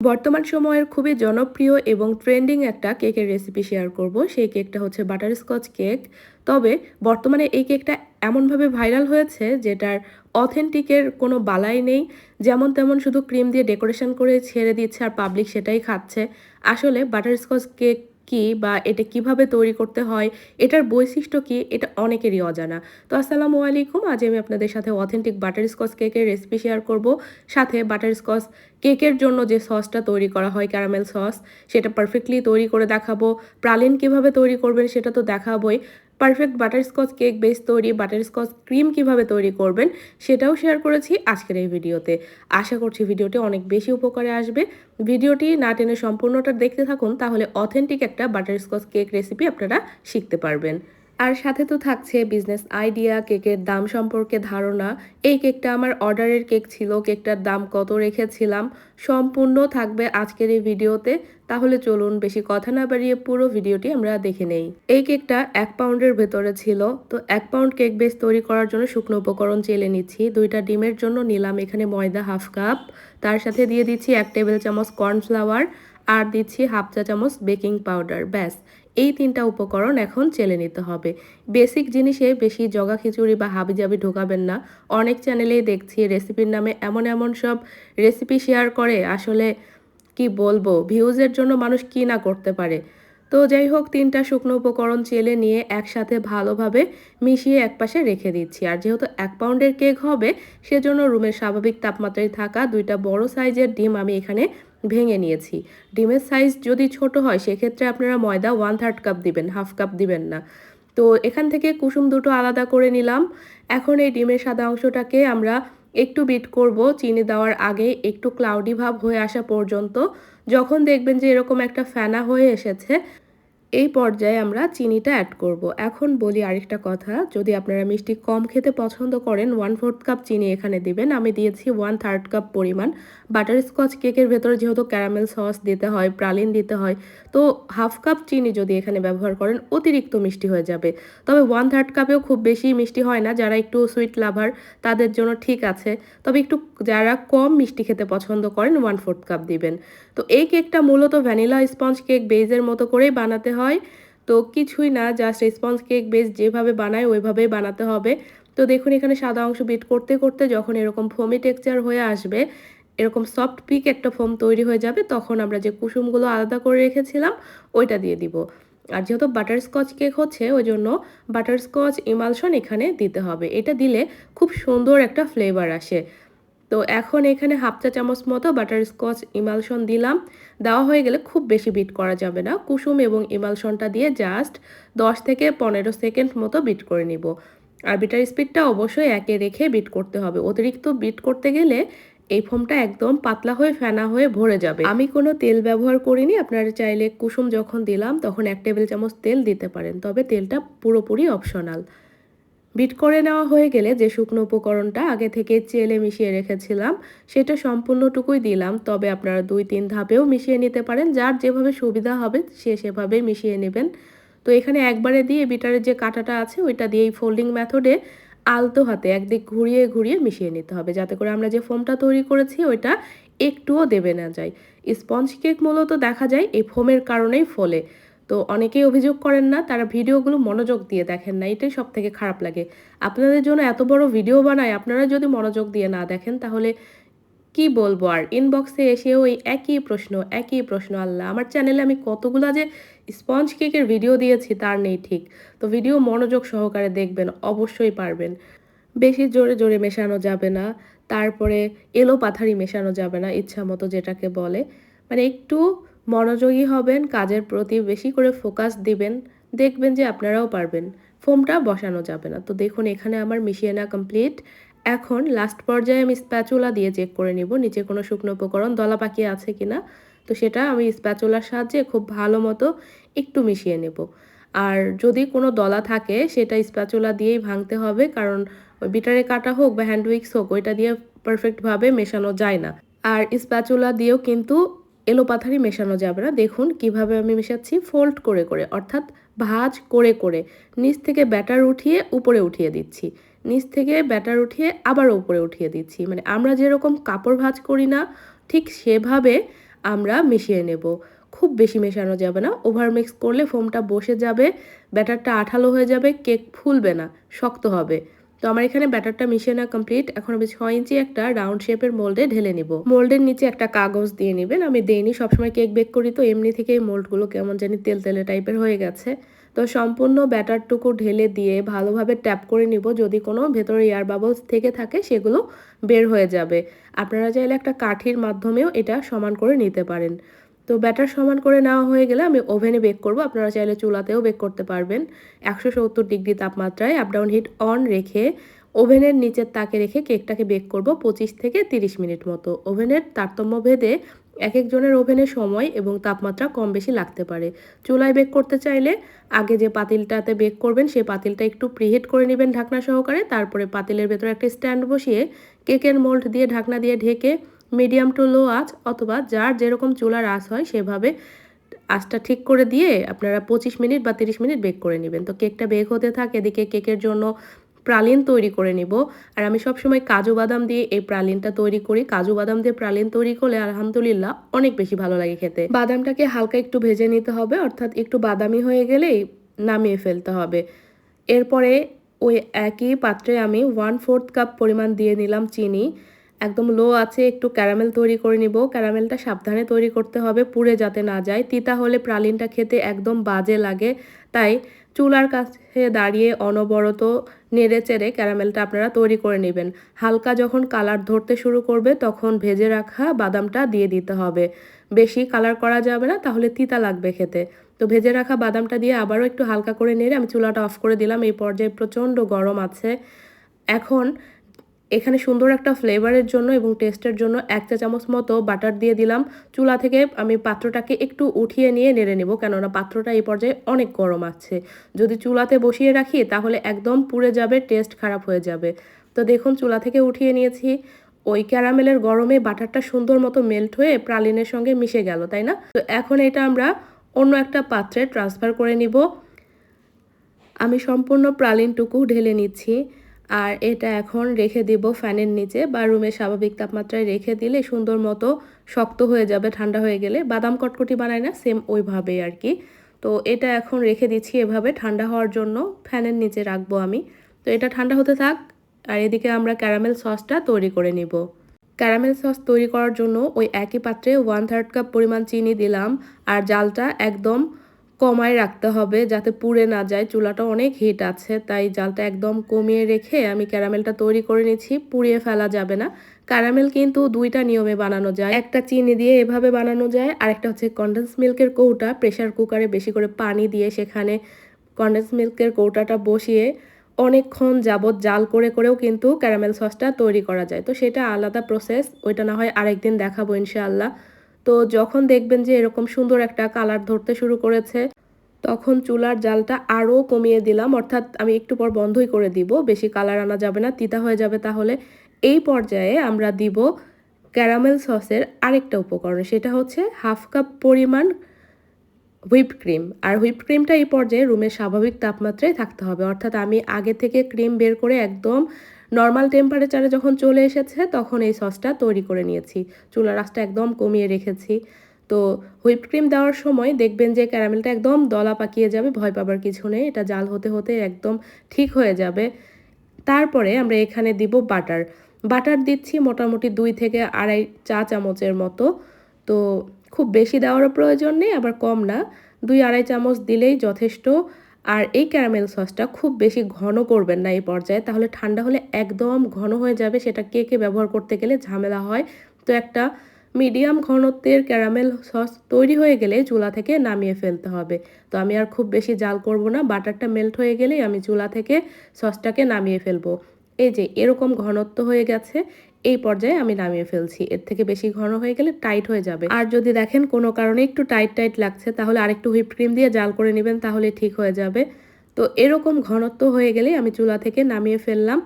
বর্তমান সময়ের খুবই জনপ্রিয় এবং ট্রেন্ডিং একটা কেকের রেসিপি শেয়ার করব। সেই কেকটা হচ্ছে বাটারস্কচ কেক তবে বর্তমানে এই কেকটা এমনভাবে ভাইরাল হয়েছে যেটার অথেন্টিকের কোনো বালাই নেই। যেমন তেমন শুধু ক্রিম দিয়ে ডেকোরেশন করে ছেড়ে দিচ্ছে আর পাবলিক সেটাই খাচ্ছে। আসলে বাটারস্কচ কেক কি বা এটা কীভাবে তৈরি করতে হয়, এটার বৈশিষ্ট্য কি, এটা অনেকেরই অজানা। তো আসসালামু আলাইকুম, আজ আমি আপনাদের সাথে অথেন্টিক বাটারস্কচ কেকের রেসিপি শেয়ার করব। সাথে বাটারস্কচ কেকের জন্য যে সসটা তৈরি করা হয় ক্যারামেল সস সেটা পারফেক্টলি তৈরি করে দেখাবো। প্রালিন কীভাবে তৈরি করবেন সেটা তো দেখাবোই। পারফেক্ট বাটারস্কচ কেক বেস তৈরি বাটারস্কচ ক্রিম কীভাবে তৈরি করবেন সেটাও শেয়ার করেছি আজকের এই ভিডিওতে। আশা করছি ভিডিওটি অনেক বেশি উপকারে আসবে। ভিডিওটি না টেনে সম্পূর্ণটা দেখতে থাকুন, তাহলে অথেন্টিক একটা বাটারস্কচ কেক রেসিপি আপনারা শিখতে পারবেন। আর সাথে তো থাকছে বিজনেস আইডিয়া কেকের দাম সম্পর্কে ধারণা। এই কেকটা আমার অর্ডারের কেক ছিল, কেকটার দাম কত রেখেছিলাম, সম্পূর্ণ থাকবে আজকের এই ভিডিওতে। তাহলে চলুন বেশি কথা না বাড়িয়ে পুরো ভিডিওটি আমরা দেখে নেই। এই কেকটা এক পাউন্ডের ভেতরে ছিল, তো এক পাউন্ড কেক বেস তৈরি করার জন্য শুকনো উপকরণ চেলে নিচ্ছি। দুইটা ডিমের জন্য নিলাম এখানে ময়দা হাফ কাপ, তার সাথে দিয়ে দিচ্ছি এক টেবিল চামচ কর্নফ্লাওয়ার আর দিচ্ছি হাফ চা চামচ বেকিং পাউডার, ব্যাস। এই তিনটা উপকরণ এখন চেলে নিতে হবে। বেসিক জিনিসে বেশি জগা খিচুড়ি বা হাবিজাবি ঢোকাবেন না। অনেক চ্যানেলেই দেখছি রেসিপির নামে এমন এমন সব রেসিপি শেয়ার করে, আসলে কি বলব? ভিউজের জন্য মানুষ কি না করতে পারে? তো যাই হোক, তিনটা শুকনো উপকরণ চেলে নিয়ে একসাথে ভালোভাবে মিশিয়ে একপাশে রেখে দিচ্ছি। আর যেহেতু এক পাউন্ডের কেক হবে, সেজন্য রুমের স্বাভাবিক তাপমাত্রায় থাকা দুইটা বড় সাইজের ডিম আমি এখানে ভেঙে নিয়েছি। ডিমের সাইজ যদি ছোট হয়, সেক্ষেত্রে আপনারা ময়দা ওয়ান থার্ড কাপ দিবেন, হাফ কাপ দিবেন না। তো এখান থেকে কুসুম দুটো আলাদা করে নিলাম। এখন এই ডিমের সাদা অংশটাকে আমরা একটু বিট করব, চিনি দেওয়ার আগে একটু ক্লাউডি ভাব হয়ে আসা পর্যন্ত। যখন দেখবেন যে এরকম একটা ফেনা হয়ে এসেছে এই পর্যায়ে আমরা চিনিটা অ্যাড করব। এখন বলি আরেকটা কথা, যদি আপনারা মিষ্টি কম খেতে পছন্দ করেন ওয়ান ফোর্থ কাপ চিনি এখানে দিবেন। আমি দিয়েছি ওয়ান থার্ড কাপ পরিমাণ বাটার স্কচ কেকের ভেতরে যেহেতু ক্যারামেল সস দিতে হয় প্রালিন দিতে হয়, তো হাফ কাপ চিনি যদি এখানে ব্যবহার করেন, অতিরিক্ত মিষ্টি হয়ে যাবে। তবে ওয়ান থার্ড কাপেও খুব বেশি মিষ্টি হয় না। যারা একটু সুইট লাভার তাদের জন্য ঠিক আছে। তবে একটু যারা কম মিষ্টি খেতে পছন্দ করেন ওয়ান ফোর্থ কাপ দিবেন। তো এই কেকটা মূলত ভ্যানিলা স্পঞ্জ কেক বেজের মতো করেই বানাতে হয়। তো কিছুই না জাস্ট স্পঞ্জ কেক বেস যেভাবে বানায় ওইভাবেই বানাতে হবে। তো দেখুন এখানে সাদা অংশ বিট করতে করতে যখন এরকম ফোমি টেক্সচার হয়ে আসবে, এরকম সফট পিক একটা ফোম তৈরি হয়ে যাবে, তখন আমরা যে কুসুমগুলো আলাদা করে রেখেছিলাম, ওইটা দিয়ে দিব। আর যেহেতু বাটারস্কচ কেক হচ্ছে, ওই জন্য বাটারস্কচ ইমালশন এখানে দিতে হবে। এটা দিলে খুব সুন্দর একটা ফ্লেভার আসে। তো এখন এখানে হাফ চা চামচ মতো বাটার স্কচ ইমালশন দিলাম। দেওয়া হয়ে গেলে খুব বেশি বিট করা যাবে না। কুসুম এবং ইমালশনটা দিয়ে জাস্ট দশ থেকে পনেরো সেকেন্ড মতো বিট করে নিব। আর বিটার স্পিডটা অবশ্যই একে রেখে বিট করতে হবে। অতিরিক্ত বিট করতে গেলে এই ফোমটা একদম পাতলা হয়ে, ফেনা হয়ে ভরে যাবে। আমি কোনো তেল ব্যবহার করিনি। আপনারা চাইলে কুসুম যখন দিলাম, তখন এক টেবিল চামচ তেল দিতে পারেন। তবে তেলটা পুরোপুরি অপশনাল বিট করে নেওয়া হয়ে গেলে যে শুকনো উপকরণটা আগে থেকে চেলে মিশিয়ে রেখেছিলাম, সেটা সম্পূর্ণটুকুই দিলাম। তবে আপনারা দুই তিন ধাপেও মিশিয়ে নিতে পারেন, যার যেভাবে সুবিধা হবে সে সেভাবেই মিশিয়ে নেবেন। তো এখানে একবারে দিয়ে বিটারের যে কাঁটাটা আছে, ওইটা দিয়ে এই ফোল্ডিং মেথডে আলতো হাতে একদিক ঘুরিয়ে ঘুরিয়ে মিশিয়ে নিতে হবে। যাতে করে আমরা যে ফোমটা তৈরি করেছি, ওইটা একটুও দেবে না যায়। স্পঞ্জ কেক মূলত দেখা যায় এই ফোমের কারণেই ফলে। তো অনেকেই অভিযোগ করেন না, তারা ভিডিওগুলো মনোযোগ দিয়ে দেখেন না, এটাই সব থেকে খারাপ লাগে। আপনাদের জন্য এত বড় ভিডিও বানায়, আপনারা যদি মনোযোগ দিয়ে না দেখেন, তাহলে কি বলব? আর ইনবক্সে এসে ওই একই প্রশ্ন একই প্রশ্ন, আল্লাহ, আমার চ্যানেলে আমি কতগুলা যে স্পঞ্জ কেকের ভিডিও দিয়েছি, তার নেই ঠিক। তো ভিডিও মনোযোগ সহকারে দেখবেন, অবশ্যই পারবেন। বেশি জোরে জোরে মেশানো যাবে না, তারপরে এলো পাথারি মেশানো যাবে না ইচ্ছা মতো যেটাকে বলে। মানে একটু মনোযোগী হবেন, কাজের প্রতি বেশি করে ফোকাস দিবেন, দেখবেন যে আপনারাও পারবেন। ফোমটা বসানো যাবে না। তো দেখুন, এখানে আমার মিশিয়ে না কমপ্লিট এখন লাস্ট পর্যায়ে আমি স্প্যাচুলা দিয়ে চেক করে নিব। নিচে কোনো শুকনো উপকরণ, দলা পাকি আছে কিনা? তো সেটা আমি স্প্যাচুলার সাহায্যে খুব ভালো মতো একটু মিশিয়ে নেব। আর যদি কোনো দলা থাকে, সেটা স্প্যাচুলা দিয়েই ভাঙতে হবে। কারণ বিটারে কাটা হোক বা হ্যান্ড উইক্স হোক, ওইটা দিয়ে পারফেক্টভাবে মেশানো যায় না। আর স্প্যাচুলা দিয়েও কিন্তু এলোপাথারি মেশানো যাবে না। দেখুন কীভাবে আমি মেশাচ্ছি। ফোল্ড করে করে, অর্থাৎ ভাজ করে করে নিচ থেকে ব্যাটার উঠিয়ে উপরে উঠিয়ে দিচ্ছি। নিচ থেকে ব্যাটার উঠিয়ে আবার উপরে উঠিয়ে দিচ্ছি। মানে আমরা যেরকম কাপড় ভাজ করি না, ঠিক সেভাবে আমরা মিশিয়ে নেব। খুব বেশি মেশানো যাবে না। ওভার মিক্স করলে ফোমটা বসে যাবে, ব্যাটারটা আঠালো হয়ে যাবে, কেক ফুলবে না, শক্ত হবে। তো আমার এখানে ব্যাটারটা মিশিয়ে না কমপ্লিট এখন আমি ছয় ইঞ্চি একটা রাউন্ড শেপের মোল্ডে ঢেলে নিব। মোল্ডের নিচে একটা কাগজ দিয়ে নেবেন। আমি দেইনি, সবসময় কেক বেক করি তো, এমনি থেকেই মোল্ডগুলো কেমন জানি তেল তেলে টাইপের হয়ে গেছে। তো সম্পূর্ণ ব্যাটারটুকু ঢেলে দিয়ে ভালোভাবে ট্যাপ করে নিব। যদি কোনো ভেতরে এয়ার বাবলস থেকে থাকে, সেগুলো বের হয়ে যাবে। আপনারা চাইলে একটা কাঠির মাধ্যমেও এটা সমান করে নিতে পারেন। তো ব্যাটার সমান করে নেওয়া হয়ে গেলে আমি ওভেনে বেক করব। আপনারা চাইলে চুলাতেও বেক করতে পারবেন। একশো সত্তর ডিগ্রি তাপমাত্রায় আপডাউন হিট অন রেখে ওভেনের নিচের তাকে রেখে কেকটাকে বেক করব পঁচিশ থেকে তিরিশ মিনিট মতো। ওভেনের তারতম্য ভেদে এক একজনের ওভেনের সময় এবং তাপমাত্রা কম বেশি লাগতে পারে। চুলায় বেক করতে চাইলে আগে যে পাতিলটাতে বেক করবেন সেই পাতিলটা একটু প্রিহিট করে নেবেন ঢাকনা সহকারে, তারপরে পাতিলের ভেতরে একটা স্ট্যান্ড বসিয়ে কেকের মোল্ড দিয়ে ঢাকনা দিয়ে ঢেকে মিডিয়াম টু লো আঁচ অথবা যার যেরকম চুলার আঁচ হয় সেভাবে আঁচটা ঠিক করে দিয়ে আপনারা পঁচিশ মিনিট বা তিরিশ মিনিট বেক করে নেবেন। তো কেকটা বেক হতে থাকে, এদিকে কেকের জন্য প্রালিন তৈরি করে নিব। আর আমি সবসময় কাজু বাদাম দিয়ে এই প্রালিনটা তৈরি করি। কাজু বাদাম দিয়ে প্রালিন তৈরি করলে আলহামদুলিল্লাহ অনেক বেশি ভালো লাগে খেতে। বাদামটাকে হালকা একটু ভেজে নিতে হবে, অর্থাৎ একটু বাদামি হয়ে গেলেই নামিয়ে ফেলতে হবে। এরপরে ওই একই পাত্রে আমি ওয়ান ফোর্থ কাপ পরিমাণ দিয়ে নিলাম চিনি। একদম লো আছে, একটু ক্যারামেল তৈরি করে নিব। ক্যারামেলটা সাবধানে তৈরি করতে হবে, পুড়ে যাতে না যায়। তিতা হলে প্রালিনটা খেতে একদম বাজে লাগে। তাই চুলার কাছে দাঁড়িয়ে অনবরত নেড়ে চেড়ে ক্যারামেলটা আপনারা তৈরি করে নেবেন। হালকা যখন কালার ধরতে শুরু করবে, তখন ভেজে রাখা বাদামটা দিয়ে দিতে হবে। বেশি কালার করা যাবে না, তাহলে তিতা লাগবে খেতে। তো ভেজে রাখা বাদামটা দিয়ে আবারও একটু হালকা করে নেড়ে, আমি চুলাটা অফ করে দিলাম। এই পর্যায়ে প্রচণ্ড গরম আছে। এখন এখানে সুন্দর একটা ফ্লেভারের জন্য এবং টেস্টের জন্য এক চা চামচ মতো বাটার দিয়ে দিলাম। চুলা থেকে আমি পাত্রটাকে একটু উঠিয়ে নিয়ে নেড়ে নেব, কেননা পাত্রটা এই পর্যায়ে অনেক গরম আছে। যদি চুলাতে বসিয়ে রাখি, তাহলে একদম পুড়ে যাবে, টেস্ট খারাপ হয়ে যাবে। তো দেখুন, চুলা থেকে উঠিয়ে নিয়েছি। ওই ক্যারামেলের গরমে বাটারটা সুন্দর মতো মেল্ট হয়ে প্রালিনের সঙ্গে মিশে গেল, তাই না? তো এখন এটা আমরা অন্য একটা পাত্রে ট্রান্সফার করে নিব। আমি সম্পূর্ণ প্রালিনটুকু ঢেলে নিচ্ছি। আর এটা এখন রেখে দিব ফ্যানের নিচে বা রুমের স্বাভাবিক তাপমাত্রায় রেখে দিলে সুন্দর মতো শক্ত হয়ে যাবে, ঠান্ডা হয়ে গেলে। বাদাম কটকটি বানায় না সেম ওইভাবেই আর কি। তো এটা এখন রেখে দিচ্ছি এভাবে, ঠান্ডা হওয়ার জন্য ফ্যানের নিচে রাখব আমি। তো এটা ঠান্ডা হতে থাক, আর এদিকে আমরা ক্যারামেল সসটা তৈরি করে নিব। ক্যারামেল সস তৈরি করার জন্য ওই একই পাত্রে ওয়ান থার্ড কাপ পরিমাণ চিনি দিলাম, আর জালটা একদম কমায় রাখতে হবে যাতে পুড়ে না যায়। চুলাটা অনেক হিট আছে, তাই জালটা একদম কমিয়ে রেখে আমি ক্যারামেলটা তৈরি করে নিচ্ছি পুড়িয়ে ফেলা যাবে না। ক্যারামেল কিন্তু দুইটা নিয়মে বানানো যায়, একটা চিনি দিয়ে এভাবে বানানো যায় আর একটা হচ্ছে কন্ডেন্স মিল্কের কৌটা প্রেশার কুকারে বেশি করে পানি দিয়ে সেখানে কন্ডেন্স মিল্কের কৌটাটা বসিয়ে অনেকক্ষণ যাবৎ জাল করে করেও কিন্তু ক্যারামেল সসটা তৈরি করা যায়। তো সেটা আলাদা প্রসেস ওইটা না হয় আরেকদিন দেখাবো ইনশাআল্লাহ। তো যখন দেখবেন যে এরকম সুন্দর একটা কালার ধরতে শুরু করেছে, তখন চুলার জালটা আরও কমিয়ে দিলাম। অর্থাৎ আমি একটু পর বন্ধই করে দিব, বেশি কালার আনা যাবে না, তিতা হয়ে যাবে তাহলে। এই পর্যায়ে আমরা দিব ক্যারামেল সসের আরেকটা উপকরণ, সেটা হচ্ছে হাফ কাপ পরিমাণ হুইপ ক্রিম। আর হুইপ ক্রিমটা এই পর্যায়ে রুমের স্বাভাবিক তাপমাত্রায় থাকতে হবে। অর্থাৎ আমি আগে থেকে ক্রিম বের করে একদম নর্মাল টেম্পারেচারে যখন চলে এসেছে, তখন এই সসটা তৈরি করে নিয়েছি। চুলার আঁচটা একদম কমিয়ে রেখেছি। তো হুইপ ক্রিম দেওয়ার সময় দেখবেন যে ক্যারামেলটা একদম দলা পাকিয়ে যাবে, ভয় পাবার কিছু নেই। এটা জাল হতে হতে একদম ঠিক হয়ে যাবে। তারপরে আমরা এখানে দিব বাটার। বাটার দিচ্ছি মোটামুটি দুই থেকে আড়াই চা চামচের মতো। তো খুব বেশি দেওয়ারও প্রয়োজন নেই, আবার কম না। দুই আড়াই চামচ দিলেই যথেষ্ট। আর এই ক্যারামেল সসটা খুব বেশি ঘন করবেন না এই পর্যায়ে। তাহলে ঠান্ডা হলে একদম ঘন হয়ে যাবে। সেটা কেকে ব্যবহার করতে গেলে ঝামেলা হয়। তো একটা মিডিয়াম ঘনত্বের ক্যারামেল সস তৈরি হয়ে গেলে চুলা থেকে নামিয়ে ফেলতে হবে। তো আমি আর খুব বেশি জাল করব না। বাটারটা মেল্ট হয়ে গেলেই আমি চুলা থেকে সসটাকে নামিয়ে ফেলব। এই যে, এরকম ঘনত্ব হয়ে গেছে। এই পর্যায়ে আমি নামিয়ে ফেলছি। এর থেকে বেশি ঘন হয়ে গেলে টাইট হয়ে যাবে। আর যদি দেখেন কোনো কারণে একটু টাইট টাইট লাগছে, তাহলে আরেকটু হুইপ ক্রিম দিয়ে জাল করে নেবেন, তাহলে ঠিক হয়ে যাবে। তো এরকম ঘনত্ব হয়ে গেলেই আমি চুলা থেকে নামিয়ে ফেললাম।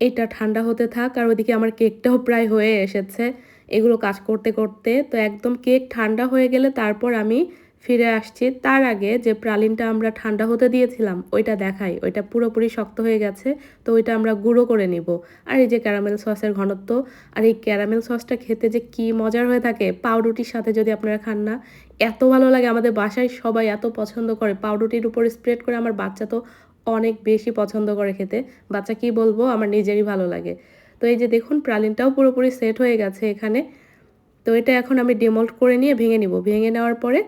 এটা ঠান্ডা হতে থাক, আর ওদিকে আমার কেকটাও প্রায় হয়ে এসেছে। এগুলো কাজ করতে করতে তো একদম কেক ঠান্ডা হয়ে গেলে তারপর আমি ফিরে আসছি। তার আগে যে প্রালিনটা আমরা ঠান্ডা হতে দিয়েছিলাম, ওইটা দেখাই। ওইটা পুরোপুরি শক্ত হয়ে গেছে, তো ওইটা আমরা গুঁড়ো করে নিব। আর এই যে ক্যারামেল সসের ঘনত্ব, আর এই ক্যারামেল সসটা খেতে যে কি মজার হয়ে থাকে, পাউরুটির সাথে যদি আপনারা খান না, এত ভালো লাগে। আমাদের বাসায় সবাই এত পছন্দ করে। পাউরুটির উপরে স্প্রেড করে আমার বাচ্চা তো অনেক বেশি পছন্দ করে খেতে। বাচ্চা কি বলব? আমার নিজেরই ভালো লাগে। তো এই যে দেখুন প্রালিনটাও পুরোপুরি সেট হয়ে গেছে এখানে। তো এটা এখন আমি ডিমল্ট করে নিয়ে ভেঙে নিব। ভেঙে নেওয়ার পরে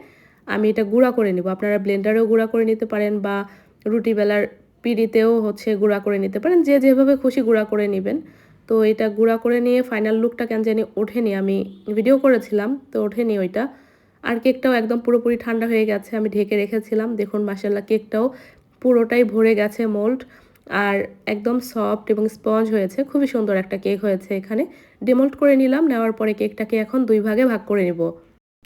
আমি এটা গুঁড়া করে নিব। আপনারা ব্লেন্ডারেও গুঁড়া করে নিতে পারেন বা রুটি বেলার পিড়িতেও হচ্ছে গুঁড়া করে নিতে পারেন। যে যেভাবে খুশি গুঁড়া করে নেবেন। তো এটা গুঁড়া করে নিয়ে ফাইনাল লুকটা কেন জানি ওঠেনি। আমি ভিডিও করেছিলাম, তো ওঠেনি ওইটা। আর কেকটাও একদম পুরোপুরি ঠান্ডা হয়ে গেছে, আমি ঢেকে রেখেছিলাম। দেখুন মাসাল্লাহ কেকটাও পুরোটাই ভরে গেছে মোল্ড আর একদম সফট এবং স্পঞ্জ হয়েছে। খুবই সুন্দর একটা কেক হয়েছে এখানে। ডিমোল্ট করে নিলাম, নেওয়ার পরে কেকটাকে এখন দুই ভাগে ভাগ করে নেব।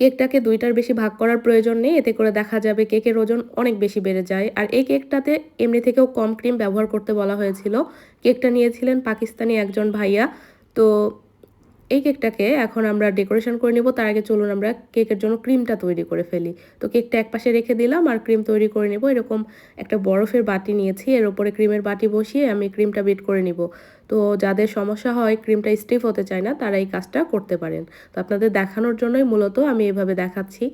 কেকটাকে দুইটার বেশি ভাগ করার প্রয়োজন নেই, এতে করে দেখা যাবে কেকের ওজন অনেক বেশি বেড়ে যায়। আর এই কেকটাতে এমনি থেকেও কম ক্রিম ব্যবহার করতে বলা হয়েছিল। কেকটা নিয়েছিলেন পাকিস্তানি একজন ভাইয়া। তো এই কেকটাকে এখন আমরা ডেকোরেশন করে নেব। তার আগে চলুন আমরা কেকের জন্য ক্রিমটা তৈরি করে ফেলি। তো কেকটা একপাশে রেখে দিলাম আর ক্রিম তৈরি করে নেব। এরকম একটা বরফের বাটি নিয়েছি। এর উপরে ক্রিমের বাটি বসিয়ে আমি ক্রিমটা বিট করে নিব। তো যাদের সমস্যা হয় ক্রিমটা স্টিফ হতে চায় না, তারা এই কাজটা করতে পারেন। তো আপনাদের দেখানোর জন্যই মূলত আমি এভাবে দেখাচ্ছি।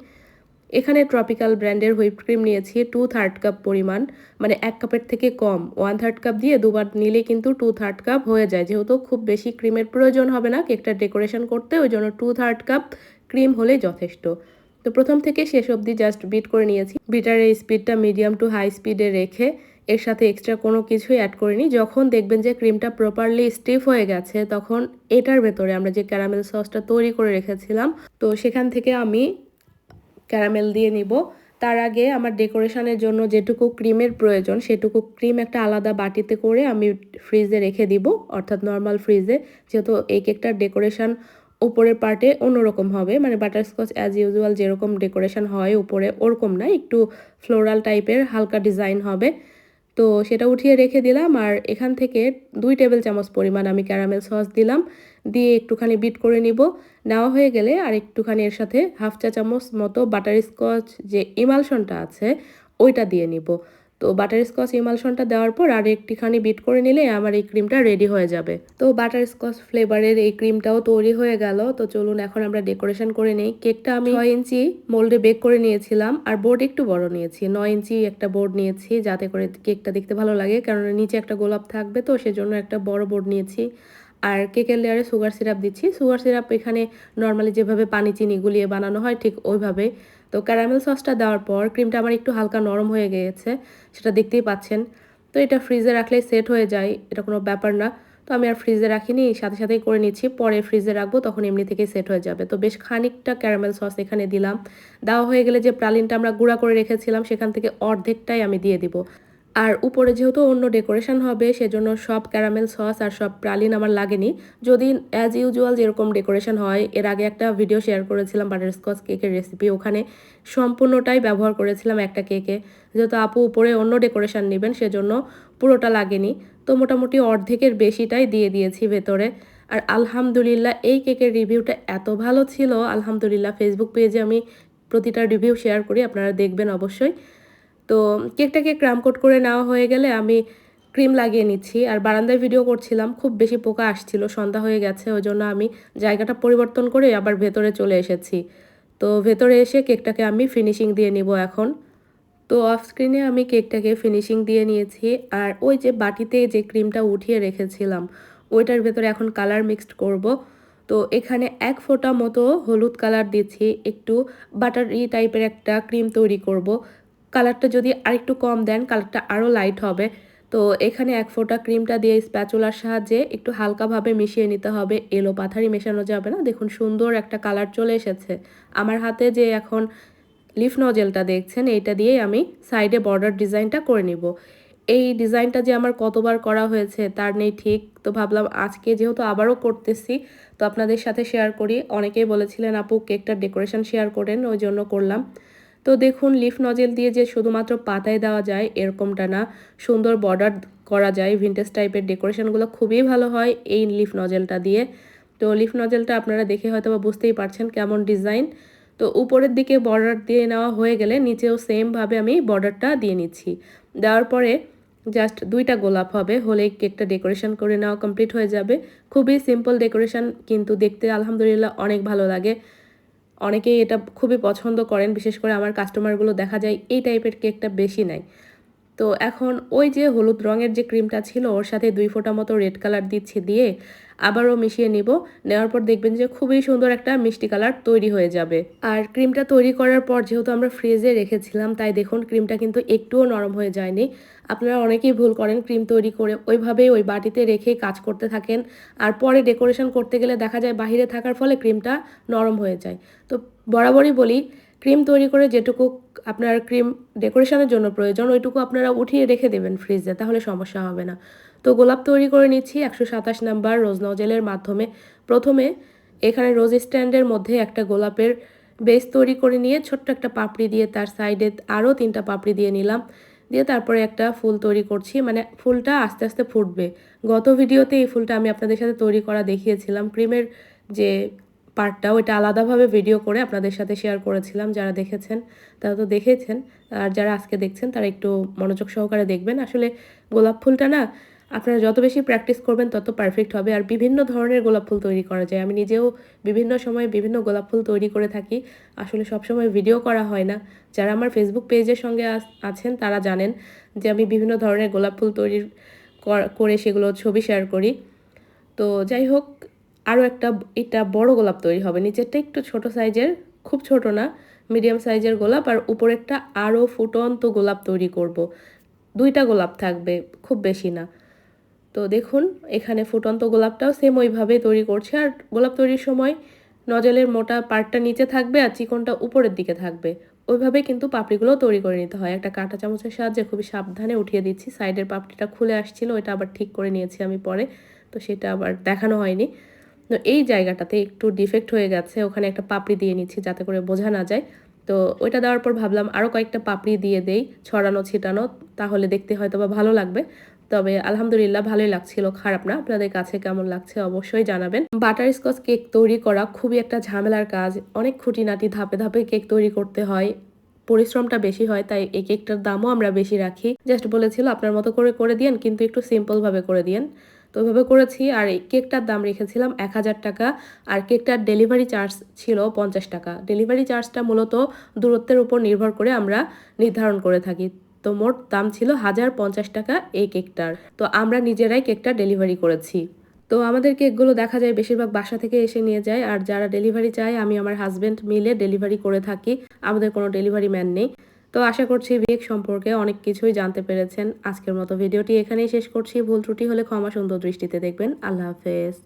এখানে ট্রপিক্যাল ব্র্যান্ডের হুইপ ক্রিম নিয়েছি টু থার্ড কাপ পরিমাণ মানে এক কাপের থেকে কম। ওয়ান থার্ড কাপ দিয়ে দুবার নিলে কিন্তু টু থার্ড কাপ হয়ে যায়। যেহেতু খুব বেশি ক্রিমের প্রয়োজন হবে না কেকটা ডেকোরেশন করতে, ওই জন্য টু থার্ড কাপ ক্রিম হলে যথেষ্ট। তো প্রথম থেকে শেষ অবধি জাস্ট বিট করে নিয়েছি। বিটারের স্পিডটা মিডিয়াম টু হাই স্পিডে রেখে এর সাথে এক্সট্রা কোনো কিছুই অ্যাড করিনি। যখন দেখবেন যে ক্রিমটা প্রপারলি স্টিফ হয়ে গেছে, তখন এটার ভেতরে আমরা যে ক্যারামেল সসটা তৈরি করে রেখেছিলাম, তো সেখান থেকে আমি ক্যারামেল দিয়ে নিব। তার আগে আমার ডেকোরেশনের জন্য যেটুকু ক্রিমের প্রয়োজন, সেটুকু ক্রিম একটা আলাদা বাটিতে করে আমি ফ্রিজে রেখে দিব। অর্থাৎ নর্মাল ফ্রিজে, যেহেতু এই কেকটার ডেকোরেশন উপরের পার্টে অন্যরকম হবে। মানে বাটারস্কচ অ্যাজ ইউজুয়াল যেরকম ডেকোরেশন হয় উপরে ওরকম না, একটু ফ্লোরাল টাইপের হালকা ডিজাইন হবে। তো সেটা উঠিয়ে রেখে দিলাম আর এখান থেকে দুই টেবিল চামচ পরিমাণ আমি ক্যারামেল সস দিলাম। দিয়ে একটুখানি বিট করে নিব। নেওয়া হয়ে গেলে আর একটুখানি এর সাথে হাফ চা চামচ মতো বাটার স্কচ যে ইমালশনটা আছে, ওইটা দিয়ে নিব। তো বাটার স্কচ ইমালশনটা দেওয়ার পর আর একটিখানি বিট করে নিলে আমার এই ক্রিমটা রেডি হয়ে যাবে। তো বাটার স্কচ ফ্লেভারের এই ক্রিমটাও তৈরি হয়ে গেল। তো চলুন এখন আমরা ডেকোরেশন করে নিই। কেকটা আমি ছয় ইঞ্চি মোল্ডে বেক করে নিয়েছিলাম আর বোর্ড একটু বড় নিয়েছি। নয় ইঞ্চি একটা বোর্ড নিয়েছি যাতে করে কেকটা দেখতে ভালো লাগে। কারণ নিচে একটা গোলাপ থাকবে তো সেজন্য একটা বড় বোর্ড নিয়েছি। আর কেকের লেয়ারে সুগার সিরাপ দিচ্ছি। সুগার সিরাপ এখানে নর্মালি যেভাবে পানি চিনি গুলিয়ে বানানো হয়, ঠিক ওইভাবে। তো ক্যারামেল সসটা দেওয়ার পর ক্রিমটা আমার একটু হালকা নরম হয়ে গিয়েছে, সেটা দেখতেই পাচ্ছেন। তো এটা ফ্রিজে রাখলেই সেট হয়ে যায়, এটা কোনো ব্যাপার না। তো আমি আর ফ্রিজে রাখিনি, সাথে সাথেই করে নিচ্ছি, পরে ফ্রিজে রাখব, তখন এমনি থেকেই সেট হয়ে যাবে। তো বেশ খানিকটা ক্যারামেল সস এখানে দিলাম। দেওয়া হয়ে গেলে যে প্রালিনটা আমরা গুঁড়া করে রেখেছিলাম, সেখান থেকে অর্ধেকটাই আমি দিয়ে দিব। আর উপরে যেহেতু অন্য ডেকোরেশন হবে, সেজন্য সব ক্যারামেল সস আর সব প্রালিন আমার লাগেনি। যদি অ্যাজ ইউজুয়াল যেরকম ডেকোরেশন হয়, এর আগে একটা ভিডিও শেয়ার করেছিলাম বাটারস্কচ কেকের রেসিপি ওখানে সম্পূর্ণটাই ব্যবহার করেছিলাম একটা কেকে যেহেতু আপু উপরে অন্য ডেকোরেশন নেবেন, সেজন্য পুরোটা লাগেনি। তো মোটামুটি অর্ধেকের বেশিটাই দিয়ে দিয়েছি ভেতরে। আর আলহামদুলিল্লাহ এই কেকের রিভিউটা এত ভালো ছিল। আলহামদুলিল্লাহ ফেসবুক পেজে আমি প্রতিটা রিভিউ শেয়ার করি, আপনারা দেখবেন অবশ্যই। তো কেকটাকে ক্রাম কোট করে নেওয়া হয়ে গেলে আমি ক্রিম লাগিয়ে নিচ্ছি। আর বারান্দায় ভিডিও করছিলাম, খুব বেশি পোকা আসছিল, সন্ধ্যা হয়ে গেছে ওই জন্য আমি জায়গাটা পরিবর্তন করে আবার ভেতরে চলে এসেছি। তো ভেতরে এসে কেকটাকে আমি ফিনিশিং দিয়ে নিব এখন। তো অফ স্ক্রিনে আমি কেকটাকে ফিনিশিং দিয়ে নিয়েছি। আর ওই যে বাটিতে যে ক্রিমটা উঠিয়ে রেখেছিলাম, ওইটার ভেতরে এখন কালার মিক্সড করব। তো এখানে এক ফোঁটা মতো হলুদ কালার দিচ্ছি, একটু বাটারি টাইপের একটা ক্রিম তৈরি করব। কালারটা যদি আরেকটু কম দেন, কালারটা আরও লাইট হবে। তো এখানে এক ফোঁটা ক্রিমটা দিয়ে স্প্যাচুলার সাহায্যে একটু হালকাভাবে মিশিয়ে নিতে হবে। এলো পাথারি মেশানো যাবে না। দেখুন, সুন্দর একটা কালার চলে এসেছে। আমার হাতে যে এখন লিফ নজেলটা দেখছেন, এইটা দিয়েই আমি সাইডে বর্ডার ডিজাইনটা করে নিব। এই ডিজাইনটা যে আমার কতবার করা হয়েছে, তার নেই ঠিক। তো ভাবলাম আজকে যেহেতু আবারও করতেছি, তো আপনাদের সাথে শেয়ার করি। অনেকেই বলেছিলেন, আপু কেকটার ডেকোরেশন শেয়ার করেন। ওই জন্য করলাম। তো দেখুন লিফ নজেল দিয়ে যে শুধুমাত্র পাতায় দেওয়া যায় এরকমটা না। সুন্দর বর্ডার করা যায় ভিন্টেজ টাইপের ডেকোরেশনগুলো খুবই ভালো হয় এই লিফ নজেলটা দিয়ে। তো লিফ নজেলটা আপনারা দেখে হয়তো বা বুঝতেই পারছেন কেমন ডিজাইন। তো উপরের দিকে বর্ডার দিয়ে নেওয়া হয়ে গেলে নিচেও সেমভাবে আমি বর্ডারটা দিয়ে নিচ্ছি। দেওয়ার পরে জাস্ট দুইটা গোলাপ হবে হলেই কেকটা ডেকোরেশন করে নেওয়া কমপ্লিট হয়ে যাবে। খুবই সিম্পল ডেকোরেশন কিন্তু দেখতে আলহামদুলিল্লাহ অনেক ভালো লাগে। অনেকেই এটা খুবই পছন্দ করেন, বিশেষ করে আমার কাস্টমারগুলো দেখা যায় এই টাইপের কেকটা বেশি নেয়। তো এখন ওই যে হলুদ রঙের যে ক্রিমটা ছিল, ওর সাথে দুই ফোঁটা মতো রেড কালার দিচ্ছি দিয়ে আবারও মিশিয়ে নিব। নেওয়ার পর দেখবেন যে খুবই সুন্দর একটা মিষ্টি কালার তৈরি হয়ে যাবে। আর ক্রিমটা তৈরি করার পর যেহেতু আমরা ফ্রিজে রেখেছিলাম, তাই দেখুন ক্রিমটা কিন্তু একটুও নরম হয়ে যায়নি। আপনারা অনেকেই ভুল করেন ক্রিম তৈরি করে ওইভাবেই ওই বাটিতে রেখে কাজ করতে থাকেন। আর পরে ডেকোরেশন করতে গেলে দেখা যায় বাহিরে থাকার ফলে ক্রিমটা নরম হয়ে যায়। তো বরাবরই বলি ক্রিম তৈরি করে যেটুকু আপনার ক্রিম ডেকোরেশনের জন্য প্রয়োজন, ওইটুকু আপনারা উঠিয়ে রেখে দেবেন ফ্রিজে, তাহলে সমস্যা হবে না। তো গোলাপ তৈরি করে নিচ্ছি একশো সাতাশ নাম্বার রোজ নজেলের মাধ্যমে। প্রথমে এখানে রোজ স্ট্যান্ডের মধ্যে একটা গোলাপের বেস তৈরি করে নিয়ে ছোট্ট একটা পাপড়ি দিয়ে তার সাইডে আরও তিনটা পাপড়ি দিয়ে নিলাম। দিয়ে তারপরে একটা ফুল তৈরি করছি মানে ফুলটা আস্তে আস্তে ফুটবে। গত ভিডিওতে এই ফুলটা আমি আপনাদের সাথে তৈরি করা দেখিয়েছিলাম। ক্রিমের যে পার্টটা এটা আলাদাভাবে ভিডিও করে আপনাদের সাথে শেয়ার করেছিলাম, যারা দেখেছেন, তারা তো দেখেছেন। আর যারা আজকে দেখছেন, তারা একটু মনোযোগ সহকারে দেখবেন। আসলে গোলাপ ফুলটা না, আপনারা যত বেশি প্র্যাকটিস করবেন, তত পারফেক্ট হবে। আর বিভিন্ন ধরনের গোলাপ ফুল তৈরি করা যায়। আমি নিজেও বিভিন্ন সময় বিভিন্ন গোলাপ ফুল তৈরি করে থাকি। আসলে সবসময় ভিডিও করা হয় না। যারা আমার ফেসবুক পেজের সঙ্গে আছেন, তারা জানেন যে আমি বিভিন্ন ধরনের গোলাপ ফুল তৈরি করে সেগুলো ছবি শেয়ার করি। তো যাই হোক আরও একটা এটা বড় গোলাপ তৈরি হবে। নিচেরটা একটু ছোট সাইজের, খুব ছোট না, মিডিয়াম সাইজের গোলাপ, আর উপরেরটা আরও ফুটন্ত গোলাপ তৈরি করব। দুইটা গোলাপ থাকবে, খুব বেশি না। তো দেখুন, এখানে ফুটন্ত গোলাপটাও সেম ওইভাবেই তৈরি করছে। আর গোলাপ তৈরির সময় নজলের মোটা পার্টটা নিচে থাকবে আর চিকনটা উপরের দিকে থাকবে। ওইভাবে কিন্তু পাপড়িগুলো তৈরি করে নিতে হয়। একটা কাঁটা চামচের সাহায্যে খুবই সাবধানে উঠিয়ে দিচ্ছি। সাইডের পাপড়িটা খুলে আসছিল, ওইটা আবার ঠিক করে নিয়েছি আমি পরে। তো সেটা আবার দেখানো হয়নি। তো এই জায়গাটাতে একটু ডিফেক্ট হয়ে গেছে, ওখানে একটা পাপড়ি দিয়ে নিচ্ছি যাতে করে বোঝা না যায়। তো ওইটা দেওয়ার পর ভাবলাম আরও কয়েকটা পাপড়ি দিয়ে দেই, ছড়ানো, ছিটানো, তাহলে দেখতে হয়তো বা ভালো লাগবে। তবে আলহামদুলিল্লাহ ভালোই লাগছিল, খারাপ না। আপনাদের কাছে কেমন লাগছে অবশ্যই জানাবেন। বাটার স্কচ কেক তৈরি করা খুবই একটা ঝামেলার কাজ। অনেক খুঁটিনাটি ধাপে ধাপে কেক তৈরি করতে হয়। পরিশ্রমটা বেশি হয়, তাই এই কেকটার দামও আমরা বেশি রাখি। জাস্ট বলেছিল আপনার মতো করে করে দিন কিন্তু একটু সিম্পলভাবে করে দিন তো ওইভাবে করেছি আর এই কেকটার দাম রেখেছিলাম এক হাজার টাকা আর কেকটার ডেলিভারি চার্জ ছিল পঞ্চাশ টাকা। ডেলিভারি চার্জটা মূলত দূরত্বের উপর নির্ভর করে আমরা নির্ধারণ করে থাকি। তো মোট দাম ছিল হাজার পঞ্চাশ টাকা এই কেকটার। তো আমরা নিজেরাই কেকটা ডেলিভারি করেছি। তো আমাদের কেকগুলো দেখা যায় বেশিরভাগ বাসা থেকে এসে নিয়ে যায় আর যারা ডেলিভারি চায়, আমি আমার হাজব্যান্ড মিলে ডেলিভারি করে থাকি। আমাদের কোনো ডেলিভারি ম্যান নেই। তো আশা করছি বিয়েক সম্পর্কে অনেক কিছুই জানতে পেরেছেন। আজকের মতো ভিডিওটি এখানেই শেষ করছি। ভুল ত্রুটি হলে ক্ষমা সুন্দর দৃষ্টিতে দেখবেন। আল্লাহ হাফেজ।